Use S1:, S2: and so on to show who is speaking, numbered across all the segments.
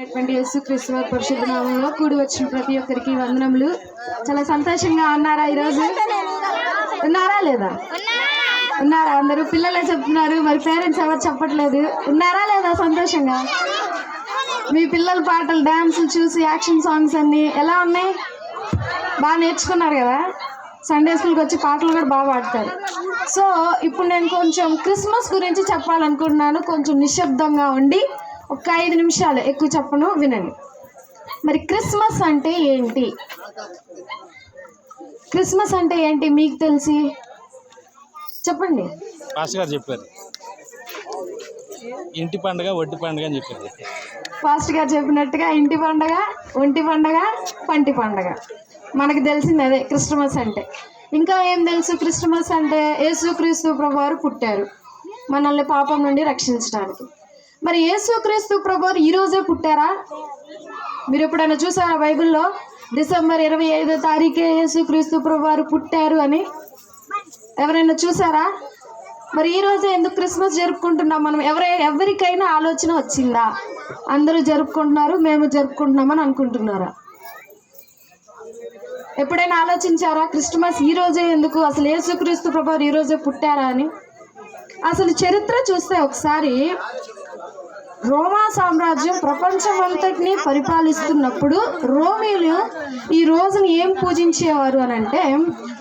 S1: ఉన్నటువంటి యేసుక్రీస్తు వారి పరిశుద్ధ నామంలో కూడి వచ్చిన ప్రతి ఒక్కరికి వందనములు. చాలా సంతోషంగా ఉన్నారా ఈరోజు? ఉన్నారా లేదా? ఉన్నారా? అందరూ పిల్లలే చెప్తున్నారు మరి పేరెంట్స్ ఎవరు చెప్పట్లేదు. ఉన్నారా లేదా సంతోషంగా? మీ పిల్లల పాటలు డ్యాన్సులు చూసి యాక్షన్ సాంగ్స్ అన్ని ఎలా ఉన్నాయి? బాగా నేర్చుకున్నారు కదా? సండే స్కూల్కి వచ్చి పాటలు కూడా బాగా పాడతారు. సో ఇప్పుడు నేను కొంచెం క్రిస్మస్ గురించి చెప్పాలనుకుంటున్నాను. కొంచెం నిశ్శబ్దంగా ఉండి ఒక ఐదు నిమిషాలు ఎక్కువ చెప్పను వినండి. మరి క్రిస్మస్ అంటే ఏంటి? క్రిస్మస్ అంటే ఏంటి మీకు తెలిసి? చెప్పండి.
S2: పాస్ గారు చెప్పారు. ఇంటి పండుగ ఒట్టి పండుగ అని చెప్పారు.
S1: ఫాస్ట్ గారు చెప్పినట్టుగా ఇంటి పండగ ఒంటి పండగ పంటి పండగ. మనకు తెలిసింది అదే క్రిస్టమస్ అంటే. ఇంకా ఏం తెలుసు? క్రిస్టమస్ అంటే యేసుక్రీస్తు ప్రభువారు పుట్టారు. మనల్ని పాపం నుండి రక్షించడానికి. మరి యేసుక్రీస్తు ప్రభువారు ఈరోజే పుట్టారా? మీరు ఎప్పుడైనా చూసారా బైబిల్లో డిసెంబర్ ఇరవై ఐదో తారీఖే యేసుక్రీస్తు ప్రభువారు పుట్టారు అని? ఎవరైనా చూసారా? మరి ఈరోజే ఎందుకు క్రిస్మస్ జరుపుకుంటున్నాం మనం? ఎవరై ఎవరికైనా ఆలోచన వచ్చిందా? అందరూ జరుపుకుంటున్నారు మేము జరుపుకుంటున్నామని అనుకుంటున్నారా? ఎప్పుడైనా ఆలోచించారా క్రిస్మస్ ఈ రోజే ఎందుకు అసలు యేసుక్రీస్తు ప్రభు ఈ రోజే పుట్టారా అని? అసలు చరిత్ర చూస్తే ఒకసారి రోమా సామ్రాజ్యం ప్రపంచమంతటిని పరిపాలిస్తున్నప్పుడు రోమీలు ఈ రోజుని ఏం పూజించేవారు అని అంటే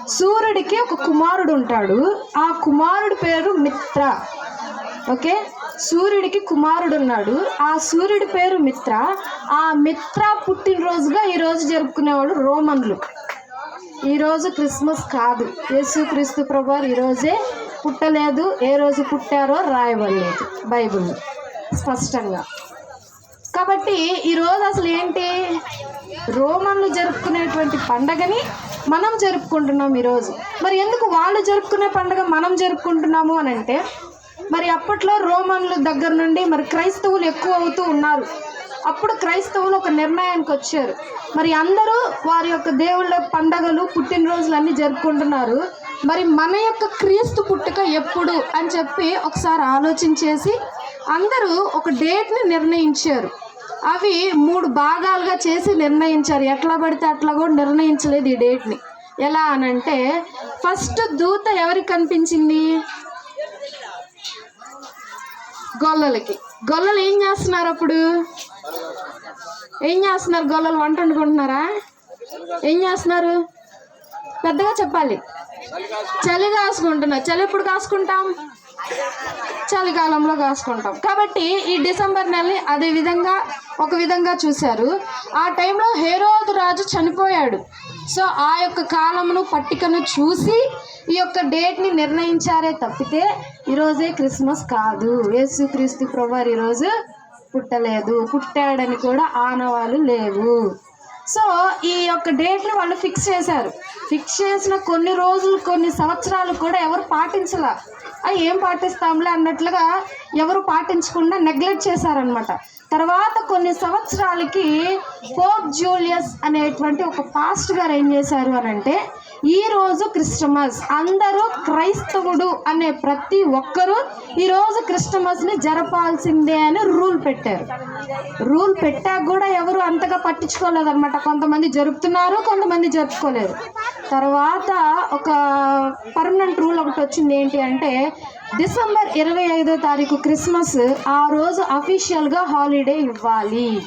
S1: సూర్యుడికి ఒక కుమారుడు ఉంటాడు. ఆ కుమారుడి పేరు మిత్ర. ఓకే? సూర్యుడికి కుమారుడు ఉన్నాడు. ఆ సూర్యుడి పేరు మిత్ర. ఆ మిత్ర పుట్టినరోజుగా ఈరోజు జరుపుకునేవాడు రోమన్లు. ఈరోజు క్రిస్మస్ కాదు. యేసు క్రీస్తు ప్రభు ఈరోజే పుట్టలేదు. ఏ రోజు పుట్టారో రాయబడలేదు బైబిల్ స్పష్టంగా. కాబట్టి ఈరోజు అసలు ఏంటి? రోమన్లు జరుపుకునేటువంటి పండగని మనం జరుపుకుంటున్నాం ఈరోజు మరి ఎందుకు వాళ్ళు జరుపుకునే పండగ మనం జరుపుకుంటున్నాము అని అంటే మరి అప్పట్లో రోమన్లు దగ్గర నుండి మరి క్రైస్తవులు ఎక్కువ అవుతూ ఉన్నారు. అప్పుడు క్రైస్తవులు ఒక నిర్ణయానికి వచ్చారు. మరి అందరూ వారి యొక్క దేవుళ్ళ పండగలు పుట్టినరోజులు అన్నీ జరుపుకుంటున్నారు. మరి మన యొక్క క్రీస్తు పుట్టుక ఎప్పుడు అని చెప్పి ఒకసారి ఆలోచించేసి అందరూ ఒక డేట్ని నిర్ణయించారు. అవి మూడు భాగాలుగా చేసి నిర్ణయించారు. ఎట్లా పడితే అట్లా కూడా నిర్ణయించలేదు ఈ డేట్ని ఎలా అనంటే ఫస్ట్ దూత ఎవరికి కనిపించింది? గొల్లలకి. గొల్లలు ఏం చేస్తున్నారు అప్పుడు? ఏం చేస్తున్నారు? గొల్లలు వంట వండుకుంటున్నారా? ఏం చేస్తున్నారు? పెద్దగా చెప్పాలి. చలి కాసుకుంటున్నారు. చలి ఎప్పుడు కాసుకుంటాం? చలికాలంలో కాసుకుంటాం. కాబట్టి ఈ డిసెంబర్ నెలని అదే విధంగా ఒక విధంగా చూశారు. ఆ టైంలో హేరోదు రాజు చనిపోయాడు. సో ఆ యొక్క కాలమును పట్టికను చూసి ఈ యొక్క డేట్ని నిర్ణయించారే తప్పితే ఈరోజే క్రిస్మస్ కాదు. యేసు క్రీస్తు ప్రభు ఈరోజు పుట్టలేదు. పుట్టాడని కూడా ఆనవాలు లేవు. సో ఈ యొక్క డేట్ని వాళ్ళు ఫిక్స్ చేశారు. ఫిక్స్ చేసిన కొన్ని రోజులు కొన్ని సంవత్సరాలు కూడా ఎవరు పాటించలా. అవి ఏం పాటిస్తాంలే అన్నట్లుగా ఎవరు పాటించకుండా నెగ్లెక్ట్ చేశారనమాట తర్వాత కొన్ని సంవత్సరాలకి పోప్ జూలియస్ అనేటువంటి ఒక పాస్ట్ గారు ఏం చేశారు అని అంటే ఈరోజు క్రిస్టమస్ అందరూ క్రైస్తవుడు అనే ప్రతి ఒక్కరూ ఈరోజు క్రిస్టమస్ని జరపాల్సిందే అని రూల్ పెట్టారు. రూల్ పెట్టాక కూడా ఎవరు అంతగా పట్టించుకోలేదన్నమాట. కొంతమంది జరుపుతున్నారు కొంతమంది జరుపుకోలేదు తర్వాత ఒక పర్మనెంట్ రూల్ ఒకటి వచ్చింది ఏంటి అంటే డిసెంబర్ ఇరవై ఐదో తారీఖు క్రిస్మస్ ఆ రోజు అఫీషియల్గా హాలిడే ఇవ్వాలి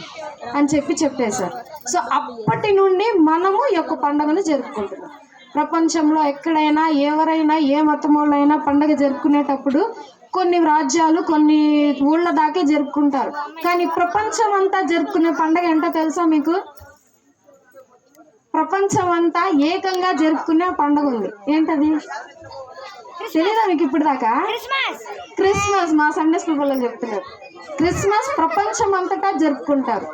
S1: అని చెప్పి చెప్పేశారు. సో అప్పటి నుండి మనము ఈ యొక్క పండుగను జరుపుకుంటున్నాం. ప్రపంచంలో ఎక్కడైనా ఎవరైనా ఏ మతం వాళ్ళైనా పండుగ జరుపుకునేటప్పుడు కొన్ని రాజ్యాలు కొన్ని ఊళ్ళ దాకే జరుపుకుంటారు. కానీ ప్రపంచం అంతా జరుపుకునే పండుగ ఏంటో తెలుసా మీకు? ప్రపంచం అంతా ఏకంగా జరుపుకునే పండుగ ఉంది. ఏంటది? తెలీదా మీకు ఇప్పుడు దాకా క్రిస్మస్ మా సండే స్కూల్ చెప్తున్నారు. క్రిస్మస్ ప్రపంచం అంతటా జరుపుకుంటారు.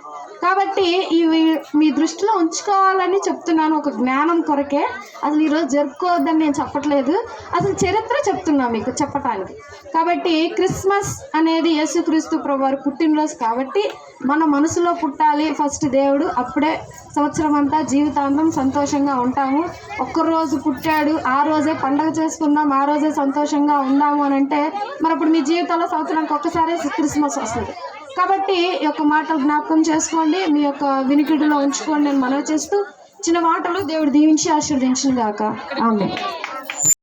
S1: కాబట్టి ఇవి మీ దృష్టిలో ఉంచుకోవాలని చెప్తున్నాను ఒక జ్ఞానం కొరకే. అసలు ఈరోజు జరుపుకోవద్దని నేను చెప్పట్లేదు. అసలు చరిత్ర చెప్తున్నా మీకు చెప్పటానికి. కాబట్టి క్రిస్మస్ అనేది యేసుక్రీస్తు ప్రభువారు పుట్టినరోజు కాబట్టి మన మనసులో పుట్టాలి ఫస్ట్ దేవుడు. అప్పుడే సంవత్సరం అంతా జీవితాంతం సంతోషంగా ఉంటాము. ఒక్కరోజు పుట్టాడు ఆ రోజే పండగ చేసుకుందాం ఆ రోజే సంతోషంగా ఉందాము అని అంటే మరి అప్పుడు మీ జీవితంలో సంవత్సరానికి ఒక్కసారే క్రిస్మస్ వస్తుంది. కాబట్టి ఈ యొక్క మాటలు జ్ఞాపకం చేసుకోండి. మీ యొక్క వినికిడిలో ఉంచుకోండి నేను మనవి చేస్తూ చిన్న మాటలు దేవుడు దీవించి ఆశీర్వదించిన గాక. ఆమె